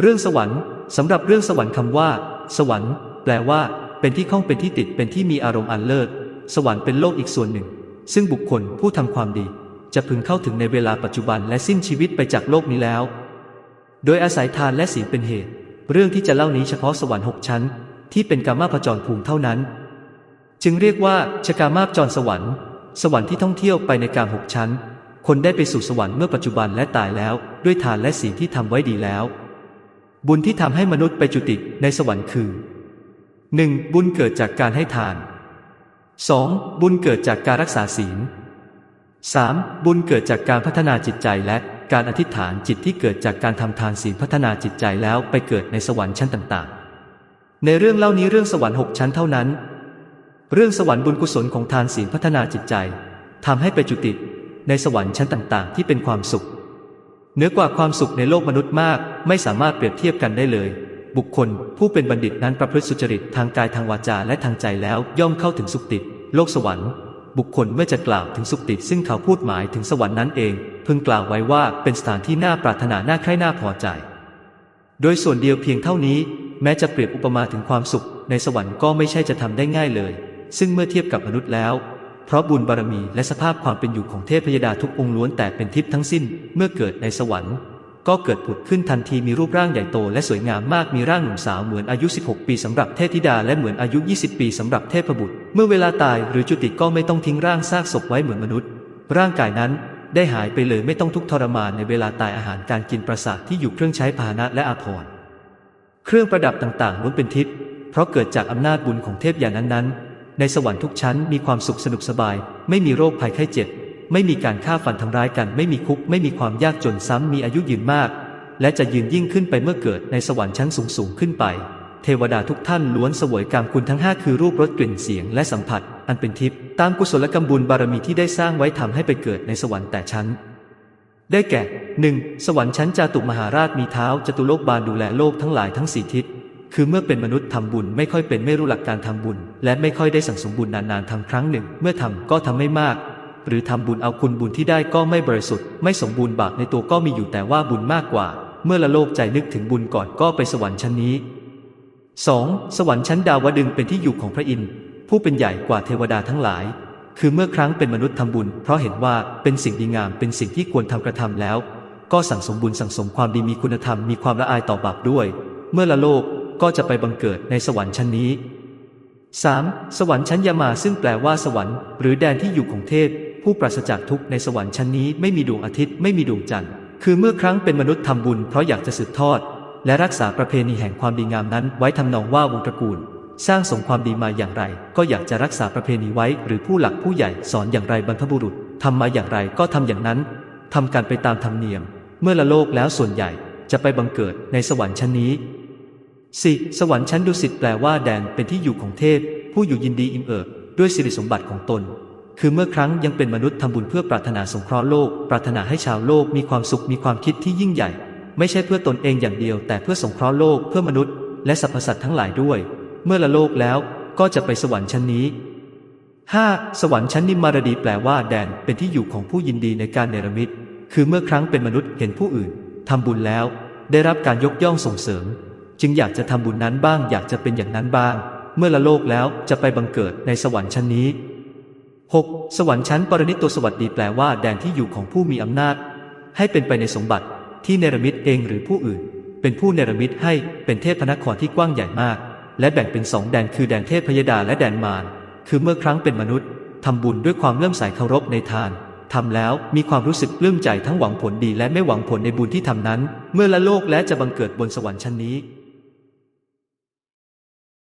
เรื่องสวรรค์สำหรับเรื่องสวรรค์คำว่า สวรรค์ แปลว่า เป็นที่ข้องเป็นที่ติดเป็นที่มีอารมณ์อันเลิศสวรรค์เป็นโลกอีกส่วนหนึ่ง ซึ่งบุคคลผู้ทำความดี จะพึงเข้าถึงในเวลาปัจจุบันและสิ้นชีวิตไปจากโลกนี้แล้ว โดยอาศัยทานและศีลเป็นเหตุ เรื่องที่จะเล่านี้เฉพาะสวรรค์หกชั้น ที่เป็นกามาพจรภูมิเท่านั้น จึงเรียกว่าชกามาพจรสวรรค์ สวรรค์ที่ท่องเที่ยวไปในกามหกชั้น คนได้ไปสู่สวรรค์เมื่อปัจจุบันและตายแล้ว ด้วยทานและศีลที่ทำไว้ดีแล้ว บุญที่ทำให้มนุษย์ไปจุติในสวรรค์คือ 1. บุญเกิดจากการให้ทาน 2. บุญเกิดจากการรักษาศีล 3. บุญเกิดจากการพัฒนาจิตใจและการอธิษฐานจิตที่เกิดจากการทำทานศีลพัฒนาจิตใจแล้วไปเกิดในสวรรค์ชั้นต่างๆ ในเรื่องเล่านี้เรื่องสวรรค์หกชั้นเท่านั้น เรื่องสวรรค์บุญกุศลของทานศีลพัฒนาจิตใจทำให้ไปจุติในสวรรค์ชั้นต่างๆ ที่เป็นความสุข เหนือกว่าความสุขในโลกมนุษย์มาก ไม่สามารถเปรียบเทียบกันได้เลย บุคคล ผู้เป็นบัณฑิตนั้นประพฤติสุจริตทางกายทางวาจาและทางใจแล้วย่อมเข้าถึงสุคติ โลกสวรรค์ บุคคลเมื่อจะกล่าวถึงสุคติ ซึ่งเขาพูดหมายถึงสวรรค์นั้นเอง พึงกล่าวไว้ว่าเป็นสถานที่น่าปรารถนาน่าใคร่น่าพอใจ โดยส่วนเดียวเพียงเท่านี้ แม้จะเปรียบอุปมาถึงความสุข ในสวรรค์ก็ไม่ใช่จะทำได้ง่ายเลย ซึ่งเมื่อเทียบกับมนุษย์แล้ว เพราะบุญบารมีและสภาพความเป็นอยู่ของเทพยดาทุกองค์ล้วนแต่เป็นทิพย์ทั้งสิ้น เมื่อเกิดในสวรรค์ ก็เกิดผุดขึ้นทันทีมีรูปร่างใหญ่โตและสวยงามมากมีร่างหนุ่มสาวเหมือนอายุ 16 ปีสำหรับเทพธิดาและเหมือนอายุ 20 ปีสำหรับเทพบุตร เมื่อเวลาตายหรือจุติก็ไม่ต้องทิ้งร่างซากศพไว้เหมือนมนุษย์ ร่างกายนั้นได้หายไปเลยไม่ต้องทุกข์ทรมานในเวลาตายอาหารการกินประสาทที่อยู่เครื่องใช้พาหนะและอาภรณ์เครื่องประดับต่างๆล้วนเป็นทิพย์เพราะเกิดจากอำนาจบุญของเทพอย่างนั้นๆ ในสวรรค์ทุกชั้นมีความสุขสนุกสบาย ไม่มีโรคภัยไข้เจ็บ ไม่มีการฆ่าฟันทำร้ายกัน ไม่มีคุก ไม่มีความยากจนซ้ำมีอายุยืนมาก และจะยืนยิ่งขึ้นไปเมื่อเกิดในสวรรค์ชั้นสูงสูงขึ้นไป เทวดาทุกท่านล้วนสวยกรรมคุณทั้งห้าคือรูปรสกลิ่นเสียงและสัมผัส อันเป็นทิพย์ตามกุศลกรรมบุญบารมีที่ได้สร้างไว้ทำให้ไปเกิดในสวรรค์แต่ชั้นได้แก่หนึ่งสวรรค์ชั้นจาตุมหาราชมีเท้าจตุโลกบาลดูแลโลกทั้งหลายทั้งสี่ทิศ คือเมื่อเป็นมนุษย์ทำบุญไม่ค่อยเป็นไม่รู้หลักการทำบุญ และไม่ค่อยได้สั่งสมบุญนานๆทำครั้งหนึ่ง เมื่อทำก็ทำไม่มาก หรือทำบุญเอาคุณบุญที่ได้ก็ไม่บริสุทธิ์ ไม่สมบูรณ์บาปในตัวก็มีอยู่แต่ว่าบุญมากกว่า เมื่อละโลกใจนึกถึงบุญก่อนก็ไปสวรรค์ชั้นนี้ 2. สวรรค์ชั้นดาวดึงเป็นที่อยู่ของพระอินทร์ผู้เป็นใหญ่กว่าเทวดาทั้งหลาย คือเมื่อครั้งเป็นมนุษย์ทำบุญ เพราะเห็นว่าเป็นสิ่งดีงามเป็นสิ่งที่ควรทำกระทำแล้ว ก็สั่งสมบุญสั่งสมความดีมีคุณธรรมมีความละอายต่อบาปด้วย เมื่อละโลก ก็จะไปบังเกิดในสวรรค์ชั้นนี้ 3. สวรรค์ชั้นยามาซึ่งแปลว่าสวรรค์ หรือแดนที่อยู่ของเทพ ผู้ปราศจากทุกข์ในสวรรค์ชั้นนี้ไม่มีดวงอาทิตย์ไม่มีดวงจันทร์คือเมื่อครั้งเป็นมนุษย์ทำบุญเพราะอยากจะสืบทอด และรักษาประเพณีแห่งความดีงามนั้น ไว้ทำนองว่าวงตระกูล สร้างสมความดีมาอย่างไร ก็อยากจะรักษาประเพณีไว้ หรือผู้หลักผู้ใหญ่สอนอย่างไรบรรพบุรุษทำมาอย่างไรก็ทำอย่างนั้นทำการไปตามธรรมเนียม เมื่อละโลกแล้วส่วนใหญ่จะไปบังเกิดในสวรรค์ชั้นนี้ 4. สวรรค์ชั้นดุสิตแปลว่าแดนเป็นที่อยู่ของเทพ ผู้อยู่ยินดีอิ่มเอิบด้วยสิริสมบัติของตน คือเมื่อครั้งยังเป็นมนุษย์ทำบุญเพื่อปรารถนาสงเคราะห์โลก ปรารถนาให้ชาวโลกมีความสุขมีความคิดที่ยิ่งใหญ่ ไม่ใช่เพื่อตนเองอย่างเดียว แต่เพื่อสงเคราะห์โลกเพื่อมนุษย์ และสรรพสัตว์ทั้งหลายด้วย เมื่อละโลกแล้วก็จะไปสวรรค์ชั้นนี้ 5. สวรรค์ชั้นนิมมารดีแปลว่าแดนเป็นที่อยู่ของผู้ยินดีในการเนรมิต คือเมื่อครั้งเป็นมนุษย์เห็นผู้อื่นทำบุญแล้ว ได้รับการยกย่องส่งเสริม จึงอยากจะทำบุญนั้นบ้าง อยากจะเป็นอย่างนั้นบ้าง เมื่อละโลกแล้วจะไปบังเกิดในสวรรค์ชั้นนี้ 6. สวรรค์ชั้นปรนิตตัวสวัสดีแปลว่าแดนที่อยู่ของผู้มีอำนาจ ให้เป็นไปในสมบัติที่เนรมิตเองหรือผู้อื่น เป็นผู้เนรมิตให้เป็นเทพนครที่กว้างใหญ่มาก และแบ่งเป็นสองแดนคือแดนเทพพยดาและแดนมารคือเมื่อครั้งเป็นมนุษย์ทำบุญด้วยความเลื่อมใสเคารพในทานทำแล้วมีความรู้สึกปลื้มใจทั้งหวังผลดีและไม่หวังผลในบุญที่ทำนั้น เมื่อละโลกและจะบังเกิดบนสวรรค์ชั้นนี้